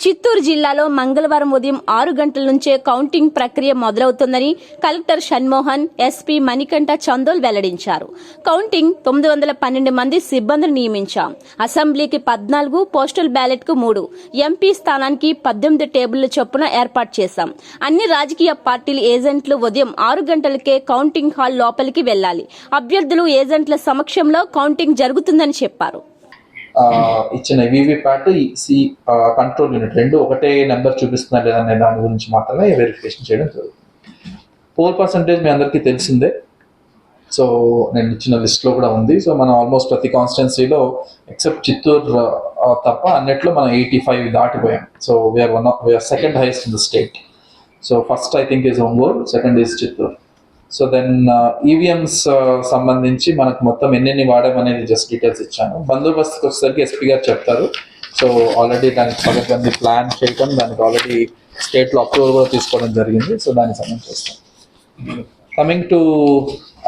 చిత్తూరు జిల్లాలో మంగళవారం ఉదయం ఆరు గంటల నుంచే కౌంటింగ్ ప్రక్రియ మొదలవుతుందని కలెక్టర్ షణ్మోహన్ ఎస్పీ మణికంఠ చందోల్ వెల్లడించారు. కౌంటింగ్ తొమ్మిది వందల పన్నెండు మంది సిబ్బందిని నియమించాం. అసెంబ్లీకి పద్నాలుగు పోస్టల్ బ్యాలెట్కు మూడు ఎంపీ స్థానానికి పద్దెనిమిది టేబుళ్ళ చొప్పున ఏర్పాటు చేశాం. అన్ని రాజకీయ పార్టీల ఏజెంట్లు ఉదయం ఆరు గంటలకే కౌంటింగ్ హాల్ లోపలికి వెళ్ళాలి అభ్యర్థులు ఏజెంట్ల సమక్షంలో కౌంటింగ్ జరుగుతుందని చెప్పారు. ఇచ్చిన వివిప్యాట్ సి కంట్రోల్ యూనిట్ రెండు ఒకటే నెంబర్ చూపిస్తున్నా లేదనే దాని గురించి మాత్రమే వెరిఫికేషన్ చేయడం జరుగుతుంది. పోల్ పర్సంటేజ్ మీ అందరికీ తెలిసిందే. సో నేను ఇచ్చిన లిస్ట్లో కూడా ఉంది. సో మనం ఆల్మోస్ట్ ప్రతి కాన్స్టిట్యున్సీలో ఎక్సెప్ట్ చిత్తూరు తప్ప అన్నిట్లో మనం eighty five దాటిపోయాం so we're one we're second highest in the state so first I think is Ongole second is Chittoor so then EVMs సంబంధించి మనకు మొత్తం ఎన్నెన్ని వాడామనేది జస్ట్ డీటెయిల్స్ ఇచ్చాను. బందోబస్తుకి వచ్చేసరికి ఎస్పీ గారు చెప్తారు. సో ఆల్రెడీ దానికి పగబంది ప్లాన్ చేయడం దానికి ఆల్రెడీ స్టేట్లో అప్రూవల్ కూడా తీసుకోవడం జరిగింది. సో దానికి సంబంధించి వస్తాం. కమింగ్ టు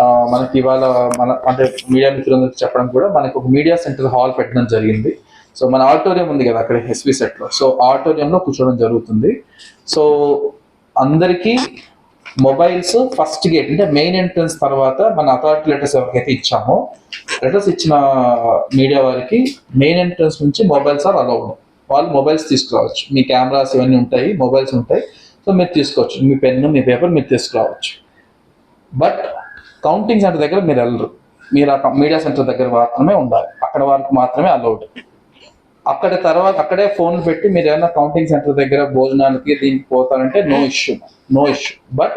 uh, మనకి ఇవాళ మన అంటే మీడియా మిత్రులందరికీ చెప్పడం కూడా మనకు ఒక మీడియా సెంటర్ హాల్ పెట్టడం జరిగింది. సో మన ఆడిటోరియం ఉంది కదా అక్కడ ఎస్వి సెట్లో సో ఆడిటోరియంలో కూర్చోవడం జరుగుతుంది. సో అందరికీ మొబైల్స్ ఫస్ట్ గేట్ అంటే మెయిన్ ఎంట్రన్స్ తర్వాత మన అథారిటీ లెటర్స్ ఎవరికైతే ఇచ్చామో లెటర్స్ ఇచ్చిన మీడియా వారికి మెయిన్ ఎంట్రన్స్ నుంచి మొబైల్స్ ఆర్ అలౌడ్. వాళ్ళు మొబైల్స్ తీసుకురావచ్చు. మీ కెమెరాస్ ఇవన్నీ ఉంటాయి మొబైల్స్ ఉంటాయి. సో మీరు తీసుకోవచ్చు. మీ పెన్ను మీ పేపర్ మీరు తీసుకురావచ్చు. బట్ కౌంటింగ్ సెంటర్ దగ్గర మీరు వెళ్ళరు. మీరు ఆ మీడియా సెంటర్ దగ్గర మాత్రమే ఉండాలి. అక్కడ వరకు మాత్రమే అలౌడ్. అక్కడ తర్వాత అక్కడే ఫోన్ పెట్టి మీరు ఏమైనా కౌంటింగ్ సెంటర్ దగ్గర భోజనానికి దీనికి పోతారంటే no issue no issue but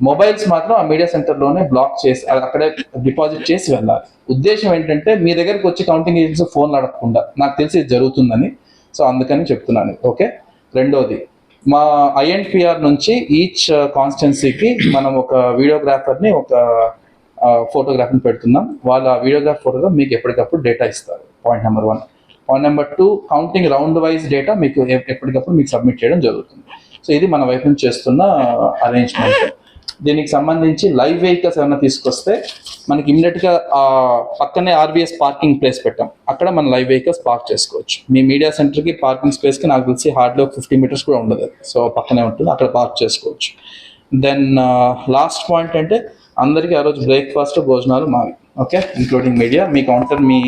mobiles మాత్రం ఆ మీడియా సెంటర్లోనే బ్లాక్ చేసి అక్కడే డిపాజిట్ చేసి వెళ్ళాలి. ఉద్దేశం ఏంటంటే మీ దగ్గరికి వచ్చి కౌంటింగ్ ఏజెన్సీ ఫోన్ అడగకుండా నాకు తెలిసి ఇది జరుగుతుందని. సో అందుకని చెప్తున్నాను. ఓకే రెండోది మా ఐఎన్పిఆర్ నుంచి ఈచ్ కాన్స్టెన్సీకి uh, మనం ఒక వీడియోగ్రాఫర్ని ఒక uh, ఫోటోగ్రాఫర్ని పెడుతున్నాం. వాళ్ళు ఆ వీడియోగ్రాఫ్ ఫోటోలో మీకు ఎప్పటికప్పుడు డేటా ఇస్తారు. Point number one point number two counting round wise data మీకు ఎప్పటికప్పుడు మీకు సబ్మిట్ చేయడం జరుగుతుంది. సో ఇది మన వైపు నుంచి చేస్తున్న అరేంజ్మెంట్ దీనికి సంబంధించి లైవ్ వెహికల్స్ ఏమైనా తీసుకొస్తే మనకి ఇమ్మీడియట్గా పక్కనే ఆర్బీఎస్ పార్కింగ్ ప్లేస్ పెట్టాం. అక్కడ మన లైవ్ వెహికల్స్ పార్క్ చేసుకోవచ్చు. మీ మీడియా సెంటర్కి పార్కింగ్ స్పేస్కి నాకు తెలిసి హార్డ్లో ఫిఫ్టీ మీటర్స్ కూడా ఉండదు. సో పక్కనే ఉంటుంది. అక్కడ పార్క్ చేసుకోవచ్చు. దెన్ లాస్ట్ పాయింట్ అంటే అందరికీ ఆ రోజు బ్రేక్ఫాస్ట్ భోజనాలు మావి. ఓకే ఇంక్లూడింగ్ మీడియా మీ కౌంటర్ మీ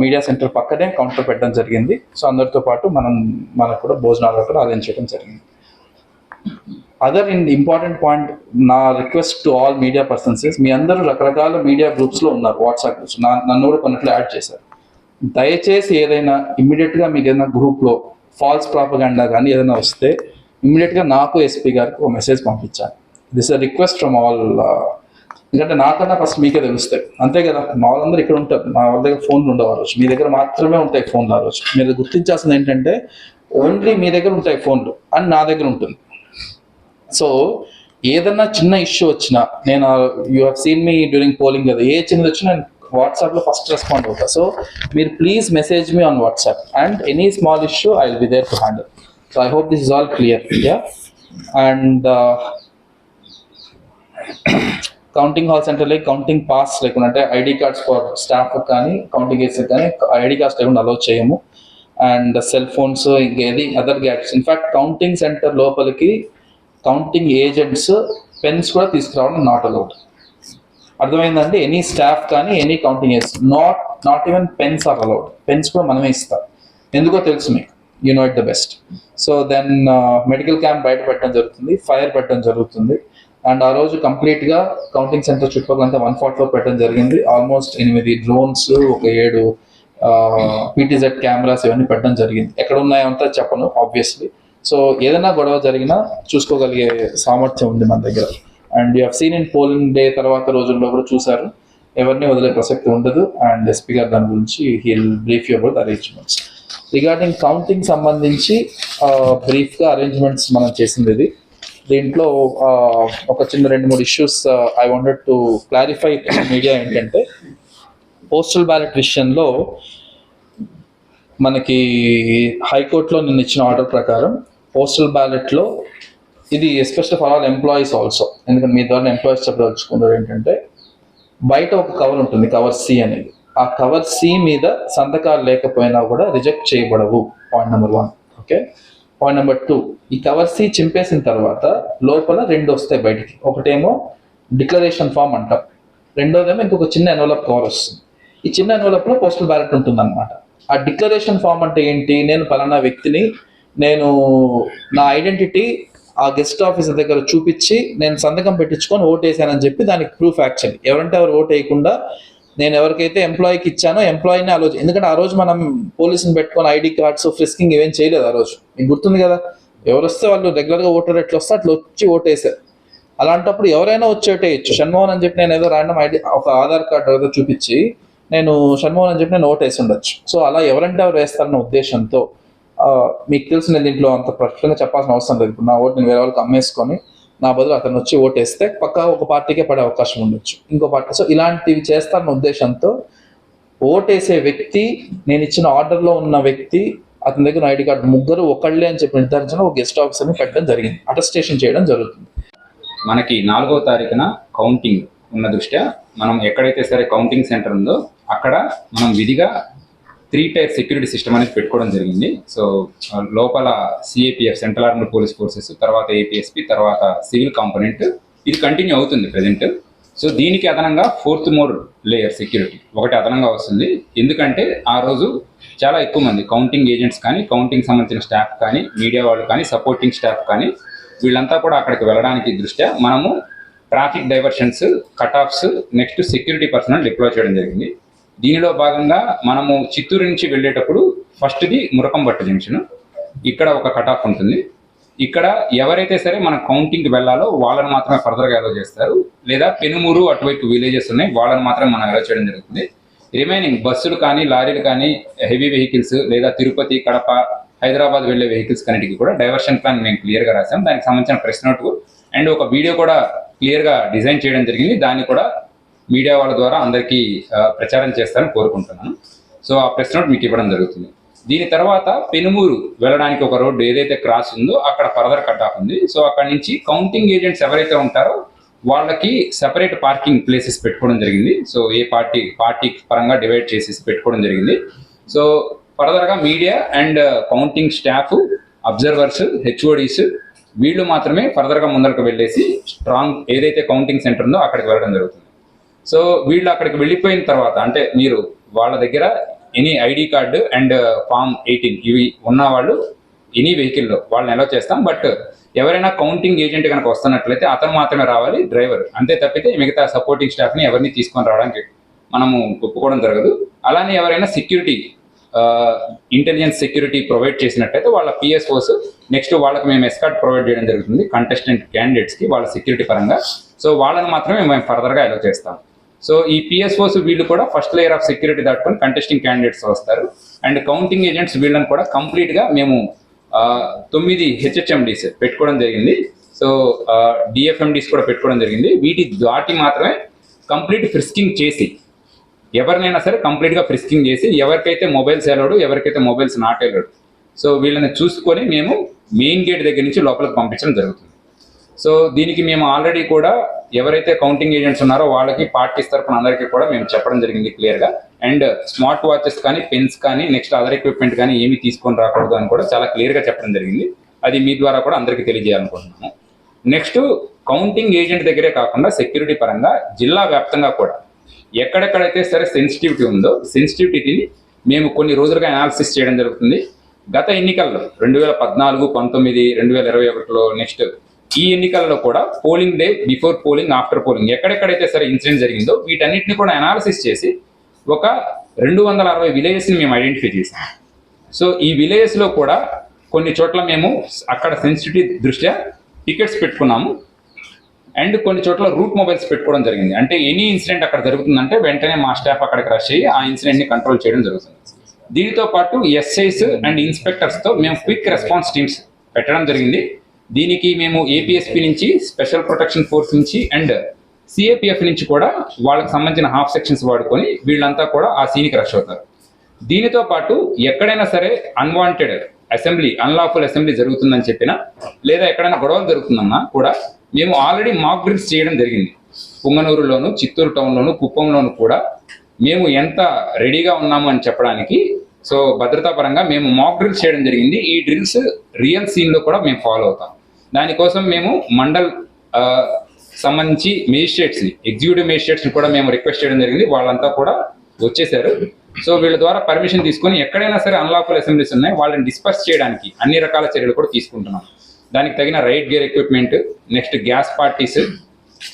మీడియా సెంటర్ పక్కనే కౌంటర్ పెట్టడం జరిగింది. సో అందరితో పాటు మనం మనకు కూడా భోజనాలు కూడా అరేంజ్ చేయడం జరిగింది. అదర్ ఇన్ ఇంపార్టెంట్ పాయింట్ నా request to all media persons మీ అందరూ రకరకాల మీడియా గ్రూప్స్లో ఉన్నారు వాట్సాప్ గ్రూప్స్ నా నన్ను కూడా కొన్నట్లు యాడ్ చేశారు. దయచేసి ఏదైనా ఇమ్మీడియట్గా మీకు ఏదైనా గ్రూప్లో ఫాల్స్ ప్రాపగాండా కానీ ఏదైనా వస్తే ఇమ్మీడియట్గా నాకు ఎస్పీ గారికి ఒక మెసేజ్ పంపించాను this a request from all ఎందుకంటే నాకన్నా ఫస్ట్ మీకే తెలుస్తాయి. అంతే కదా? మా వాళ్ళందరూ ఇక్కడ ఉంటారు. మా వాళ్ళ దగ్గర ఫోన్లు ఉండవు ఆ రోజు. మీ దగ్గర మాత్రమే ఉంటాయి ఫోన్లు ఆ రోజు. మీరు గుర్తించాల్సింది ఏంటంటే ఓన్లీ మీ దగ్గర ఉంటాయి ఫోన్లు అండ్ నా దగ్గర ఉంటుంది. సో ఏదన్నా చిన్న ఇష్యూ వచ్చినా నేను you have seen me during polling కదా. ఏ చిన్నది వచ్చినా నేను వాట్సాప్లో ఫస్ట్ రెస్పాండ్ అవుతా. సో మీరు please message me on WhatsApp and any small issue I will be there to handle so I hope this is all clear ya and counting hall సెంటర్లో counting pass లేకుండా అంటే ID cards for staff కానీ counting agents కానీ ID cards లేకుండా allow చేయము. And cell phones ఇంకేది other gadgets in fact counting center లోపలికి counting agents pens కూడా తీసుకురావడం నాట్ అలౌడ్ అర్థమైందండి? ఎనీ స్టాఫ్ కానీ any counting agents not not even pens are allowed pens కూడా మనమే ఇస్తాం. ఎందుకో తెలుసు మీకు. You know it the best so then medical camp బయట పెట్టడం జరుగుతుంది ఫైర్ పెట్టడం జరుగుతుంది. అండ్ ఆ రోజు కంప్లీట్గా కౌంటింగ్ సెంటర్ చుట్టుపక్కల అంతా వన్ ఫార్టీ పెట్టడం జరిగింది. ఆల్మోస్ట్ ఎనిమిది డ్రోన్స్ ఒక ఏడు పీటీజెడ్ కెమెరాస్ ఇవన్నీ పెట్టడం జరిగింది. ఎక్కడ ఉన్నాయంతా చెప్పను ఆబ్వియస్లీ సో ఏదైనా గొడవ జరిగినా చూసుకోగలిగే సామర్థ్యం ఉంది మన దగ్గర. And you seen in polling day తర్వాత రోజుల్లో కూడా చూసారు ఎవరిని వదిలే ప్రసక్తి ఉండదు. అండ్ ఎస్పీ గారు దాని గురించి he'll brief you about arrangements regarding counting సంబంధించి బ్రీఫ్గా అరేంజ్మెంట్స్ మనం చేసింది ఇది. దీంట్లో ఒక చిన్న రెండు మూడు issues I wanted to clarify media ఏంటంటే పోస్టల్ బ్యాలెట్ విషయంలో మనకి హైకోర్టులో నిన్న ఇచ్చిన ఆర్డర్ ప్రకారం పోస్టల్ బ్యాలెట్లో ఇది especial for all employees also ఎందుకంటే మీ ద్వారా ఎంప్లాయీస్ చెప్పదలుచుకున్నారు ఏంటంటే బయట ఒక కవర్ ఉంటుంది కవర్ సి అనేది. ఆ కవర్ సి మీద సంతకాలు లేకపోయినా కూడా రిజెక్ట్ చేయబడవు point number one okay point number two ఈ కవర్ సి చింపేసిన తర్వాత లోపల రెండు వస్తాయి బయటికి. ఒకటేమో డిక్లరేషన్ ఫామ్ అంటాం. రెండోదేమో ఇంకొక చిన్న ఎన్వలప్ కవర్ వస్తుంది. ఈ చిన్న ఎన్వలప్లో పోస్టల్ బ్యాలెట్ ఉంటుంది అనమాట ఆ డిక్లరేషన్ ఫామ్ అంటే ఏంటి? నేను పలానా వ్యక్తిని నేను నా ఐడెంటిటీ ఆ గెస్ట్ ఆఫీసర్ దగ్గర చూపించి నేను సంతకం పెట్టించుకొని ఓట్ వేసానని చెప్పి దానికి ప్రూఫ్ యాక్చువల్లీ ఎవరంటే ఎవరు ఓట్ వేయకుండా నేను ఎవరికైతే ఎంప్లాయీకి ఇచ్చానో ఎంప్లాయీని ఆ రోజు ఎందుకంటే ఆ రోజు మనం పోలీసుని పెట్టుకొని ఐడి కార్డ్స్ ఫ్రిస్కింగ్ ఇవేం చేయలేదు ఆ రోజు. మీకు గుర్తుంది కదా? ఎవరు వస్తే వాళ్ళు రెగ్యులర్గా ఓటర్ ఎట్లా వస్తే అట్లా వచ్చి ఓటేసారు అలాంటప్పుడు ఎవరైనా వచ్చి ఓటేయచ్చు. షణ్మోహన్ అని చెప్పి నేను ఏదో ర్యాండమ్ ఐడి ఒక ఆధార్ కార్డు ఏదో చూపించి నేను షణ్మోహన్ అని చెప్పి నేను ఓటేసి ఉండొచ్చు. సో అలా ఎవరంటే ఎవరు వేస్తారన్న ఉద్దేశంతో మీకు తెలిసిన దీంట్లో అంత ప్రశ్నగా చెప్పాల్సిన అవసరం లేదు. ఇప్పుడు నా ఓటు నేను వేరే వాళ్ళకి అమ్మేసుకొని నా బదులు అతను వచ్చి ఓటేస్తే పక్కా ఒక పార్టీకే పడే అవకాశం ఉండొచ్చు. ఇంకో పార్టీ సో ఇలాంటివి చేస్తారన్న ఉద్దేశంతో ఓటేసే వ్యక్తి నేను ఇచ్చిన ఆర్డర్లో ఉన్న వ్యక్తి అతని దగ్గర ఐడి కార్డు ముగ్గురు ఒకళ్ళే అని చెప్పి నిర్ధారించిన ఒక గెస్ట్ ఆఫీసర్ని పెట్టడం జరిగింది. అటెస్టేషన్ చేయడం జరుగుతుంది. మనకి నాలుగో తారీఖున కౌంటింగ్ ఉన్న దృష్ట్యా మనం ఎక్కడైతే సరే కౌంటింగ్ సెంటర్ ఉందో అక్కడ మనం విధిగా త్రీ టైర్ సెక్యూరిటీ సిస్టమ్ అనేది పెట్టుకోవడం జరిగింది. సో లోపల CAPF central armed police forces తర్వాత ఏపీఎస్పి తర్వాత సివిల్ కాంపోనెంట్ ఇది కంటిన్యూ అవుతుంది ప్రజెంట్ సో దీనికి అదనంగా ఫోర్త్ మోర్ లేయర్ సెక్యూరిటీ ఒకటి అదనంగా వస్తుంది. ఎందుకంటే ఆ రోజు చాలా ఎక్కువ మంది కౌంటింగ్ ఏజెంట్స్ కానీ కౌంటింగ్ సంబంధించిన స్టాఫ్ కానీ మీడియా వాళ్ళు కానీ సపోర్టింగ్ స్టాఫ్ కానీ వీళ్ళంతా కూడా అక్కడికి వెళ్ళడానికి దృష్ట్యా మనము traffic diversions cut offs next security personnel deploy చేయడం జరిగింది. దీనిలో భాగంగా మనము చిత్తూరు నుంచి వెళ్ళేటప్పుడు ఫస్ట్ది మురకంబట్ట జంక్షన్. ఇక్కడ ఒక కట్ ఆఫ్ ఉంటుంది. ఇక్కడ ఎవరైతే సరే మన కౌంటింగ్కి వెళ్ళాలో వాళ్ళని మాత్రమే ఫర్దర్గా అలో చేస్తారు. లేదా పెనుమూరు అటువైపు విలేజెస్ ఉన్నాయి వాళ్ళని మాత్రమే మనం అలో చేయడం జరుగుతుంది. రిమైనింగ్ బస్సులు కానీ లారీలు కానీ హెవీ వెహికల్స్ లేదా తిరుపతి కడప హైదరాబాద్ వెళ్ళే వెహికల్స్ కన్నిటికి కూడా డైవర్షన్ ప్లాన్ మేము క్లియర్గా రాసాం దానికి సంబంధించిన ప్రెస్ నోట్ అండ్ ఒక వీడియో కూడా క్లియర్గా డిజైన్ చేయడం జరిగింది. దాన్ని కూడా మీడియా వాళ్ళ ద్వారా అందరికీ ప్రచారం చేస్తారని కోరుకుంటున్నాను. సో ఆ ప్రెస్ నోట్ మీకు ఇవ్వడం జరుగుతుంది. దీని తర్వాత పెనుమూరు వెళ్ళడానికి ఒక రోడ్డు ఏదైతే క్రాస్ ఉందో అక్కడ ఫర్దర్ కట్ ఆఫ్ ఉంది. సో అక్కడ నుంచి కౌంటింగ్ ఏజెంట్స్ ఎవరైతే ఉంటారో వాళ్ళకి సెపరేట్ పార్కింగ్ ప్లేసెస్ పెట్టుకోవడం జరిగింది. సో ఏ పార్టీ పార్టీ పరంగా డివైడ్ చేసేసి పెట్టుకోవడం జరిగింది. సో ఫర్దర్గా media and counting staff observers HODs వీళ్ళు మాత్రమే ఫర్దర్గా ముందరకు వెళ్ళేసి స్ట్రాంగ్ ఏదైతే కౌంటింగ్ సెంటర్ ఉందో అక్కడికి వెళ్ళడం జరుగుతుంది. సో వీళ్ళు అక్కడికి వెళ్ళిపోయిన తర్వాత అంటే మీరు వాళ్ళ దగ్గర any ID card and form eighteen ఇవి ఉన్న వాళ్ళు ఎనీ వెహికల్లో వాళ్ళని ఎలా చేస్తాం. బట్ ఎవరైనా కౌంటింగ్ ఏజెంట్ కనుక వస్తున్నట్లయితే అతను మాత్రమే రావాలి డ్రైవర్. అంతే తప్పితే మిగతా సపోర్టింగ్ స్టాఫ్ని ఎవరిని తీసుకొని రావడానికి మనము ఒప్పుకోవడం జరగదు. అలానే ఎవరైనా సెక్యూరిటీ ఇంటెలిజెన్స్ సెక్యూరిటీ ప్రొవైడ్ చేసినట్టయితే వాళ్ళ పిఎస్ఓస్ నెక్స్ట్ వాళ్ళకి మేము ఎస్కార్ట్ ప్రొవైడ్ చేయడం జరుగుతుంది. కంటెస్టెంట్ క్యాండిడేట్స్కి వాళ్ళ సెక్యూరిటీ పరంగా. సో వాళ్ళని మాత్రమే మేము ఫర్దర్గా అలో చేస్తాం. సో ఈ పిఎస్ఓస్ వీళ్ళు కూడా ఫస్ట్ లేయర్ ఆఫ్ సెక్యూరిటీ దాటుకొని కంటెస్టింగ్ క్యాండిడేట్స్ వస్తారు. అండ్ కౌంటింగ్ ఏజెంట్స్ వీళ్ళని కూడా కంప్లీట్గా మేము తొమ్మిది హెచ్హెచ్ఎండిస్ పెట్టుకోవడం జరిగింది. సో డిఎఫ్ఎండిస్ కూడా పెట్టుకోవడం జరిగింది. వీటి దాటి మాత్రమే కంప్లీట్ ఫ్రిస్కింగ్ చేసి ఎవరినైనా సరే కంప్లీట్గా ఫ్రిస్కింగ్ చేసి ఎవరికైతే మొబైల్స్ వెళ్ళాడు ఎవరికైతే మొబైల్స్ నాట్ వెళ్ళాడు సో వీళ్ళని చూసుకొని మేము మెయిన్ గేట్ దగ్గర నుంచి లోపలికి పంపించడం జరుగుతుంది. సో దీనికి మేము ఆల్రెడీ కూడా ఎవరైతే కౌంటింగ్ ఏజెంట్స్ ఉన్నారో వాళ్ళకి పార్టీస్ తరఫున అందరికీ కూడా మేము చెప్పడం జరిగింది క్లియర్గా అండ్ స్మార్ట్ వాచెస్ కానీ పెన్స్ కానీ నెక్స్ట్ అదర్ ఎక్విప్మెంట్ కానీ ఏమీ తీసుకొని రాకూడదు అని కూడా చాలా క్లియర్గా చెప్పడం జరిగింది. అది మీ ద్వారా కూడా అందరికీ తెలియజేయాలనుకుంటున్నాము. నెక్స్ట్ కౌంటింగ్ ఏజెంట్ దగ్గరే కాకుండా సెక్యూరిటీ పరంగా జిల్లా వ్యాప్తంగా కూడా ఎక్కడెక్కడైతే సరే సెన్సిటివిటీ ఉందో సెన్సిటివిటీని మేము కొన్ని రోజులుగా అనాలిసిస్ చేయడం జరుగుతుంది. గత ఎన్నికల్లో రెండు వేల పద్నాలుగు పంతొమ్మిది రెండు వేల ఇరవై ఒకటిలో నెక్స్ట్ ఈ ఎన్నికల్లో కూడా polling day before polling after polling ఎక్కడెక్కడైతే సరే ఇన్సిడెంట్ జరిగిందో వీటన్నిటిని కూడా అనాలిసిస్ చేసి ఒక రెండు వందల అరవై విలేజెస్ని మేము ఐడెంటిఫై చేసాం. సో ఈ విలేజెస్లో కూడా కొన్ని చోట్ల మేము అక్కడ సెన్సిటివిటీ దృష్ట్యా టికెట్స్ పెట్టుకున్నాము. అండ్ కొన్ని చోట్ల రూట్ మొబైల్స్ పెట్టుకోవడం జరిగింది. అంటే ఎనీ ఇన్సిడెంట్ అక్కడ జరుగుతుందంటే వెంటనే మా స్టాఫ్ అక్కడికి రష్ అయ్యి ఆ ఇన్సిడెంట్ని కంట్రోల్ చేయడం జరుగుతుంది. దీనితో పాటు ఎస్ఐస్ అండ్ ఇన్స్పెక్టర్స్తో మేము క్విక్ రెస్పాన్స్ టీమ్స్ పెట్టడం జరిగింది. దీనికి మేము ఏపీఎస్పీ నుంచి స్పెషల్ ప్రొటెక్షన్ ఫోర్స్ నుంచి అండ్ సిఏపిఎఫ్ నుంచి కూడా వాళ్ళకి సంబంధించిన హాఫ్ సెక్షన్స్ వాడుకొని వీళ్ళంతా కూడా ఆ సీన్కి రష్ అవుతారు. దీనితో పాటు ఎక్కడైనా సరే అన్వాంటెడ్ అసెంబ్లీ అన్లాఫుల్ అసెంబ్లీ జరుగుతుందని చెప్పినా లేదా ఎక్కడైనా గొడవలు జరుగుతుందన్నా కూడా మేము ఆల్రెడీ మాక్ డ్రిల్స్ చేయడం జరిగింది. పుంగనూరులోను చిత్తూరు టౌన్లోను కుప్పంలోను కూడా మేము ఎంత రెడీగా ఉన్నాము అని చెప్పడానికి సో భద్రతా పరంగా మేము మాక్ డ్రిల్స్ చేయడం జరిగింది. ఈ డ్రిల్స్ రియల్ సీన్లో కూడా మేము ఫాలో అవుతాం. దానికోసం మేము మండల్ సంబంధించి మేజిస్ట్రేట్స్ని ఎగ్జిక్యూటివ్ మేజిస్ట్రేట్స్ని కూడా మేము రిక్వెస్ట్ చేయడం జరిగింది. వాళ్ళంతా కూడా వచ్చేసారు. సో వీళ్ళ ద్వారా పర్మిషన్ తీసుకొని ఎక్కడైనా సరే అన్లాఫుల్ అసెంబ్లీస్ ఉన్నాయి వాళ్ళని డిస్పర్స్ చేయడానికి అన్ని రకాల చర్యలు కూడా తీసుకుంటున్నాం. దానికి తగిన right gear equipment next gas parties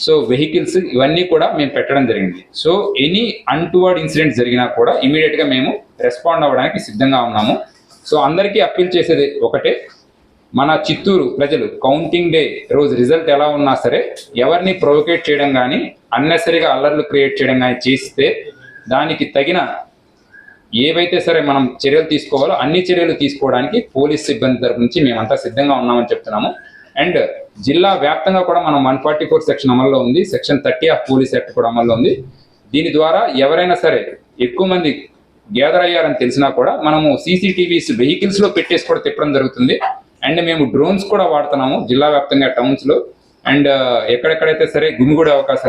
so vehicles ఇవన్నీ కూడా మేము పెట్టడం జరిగింది. సో ఎనీ అన్టువర్డ్ ఇన్సిడెంట్ జరిగినా కూడా ఇమీడియట్గా మేము రెస్పాండ్ అవ్వడానికి సిద్ధంగా ఉన్నాము. సో అందరికీ అప్పీల్ చేసేది ఒకటే మన చిత్తూరు ప్రజలు కౌంటింగ్ డే రోజు రిజల్ట్ ఎలా ఉన్నా సరే ఎవరిని ప్రొవోకేట్ చేయడం కానీ అన్నెసరిగా అల్లర్లు క్రియేట్ చేయడం కానీ చేస్తే దానికి తగిన ఏవైతే సరే మనం చర్యలు తీసుకోవాలో అన్ని చర్యలు తీసుకోవడానికి పోలీస్ సిబ్బంది తరపు నుంచి మేమంతా సిద్ధంగా ఉన్నామని చెప్తున్నాము. అండ్ జిల్లా వ్యాప్తంగా కూడా మనం వన్ ఫార్టీ ఫోర్ సెక్షన్ అమల్లో ఉంది. Section thirty of police act కూడా అమల్లో ఉంది. దీని ద్వారా ఎవరైనా సరే ఎక్కువ మంది గ్యాదర్ అయ్యారని తెలిసినా కూడా మనము సీసీటీవీస్ వెహికల్స్లో పెట్టేసి కూడా తిప్పడం జరుగుతుంది. అండ్ మేము డ్రోన్స్ కూడా వాడుతున్నాము జిల్లా వ్యాప్తంగా టౌన్స్లో. అండ్ ఎక్కడెక్కడైతే సరే గుమిగూడే అవకాశాలు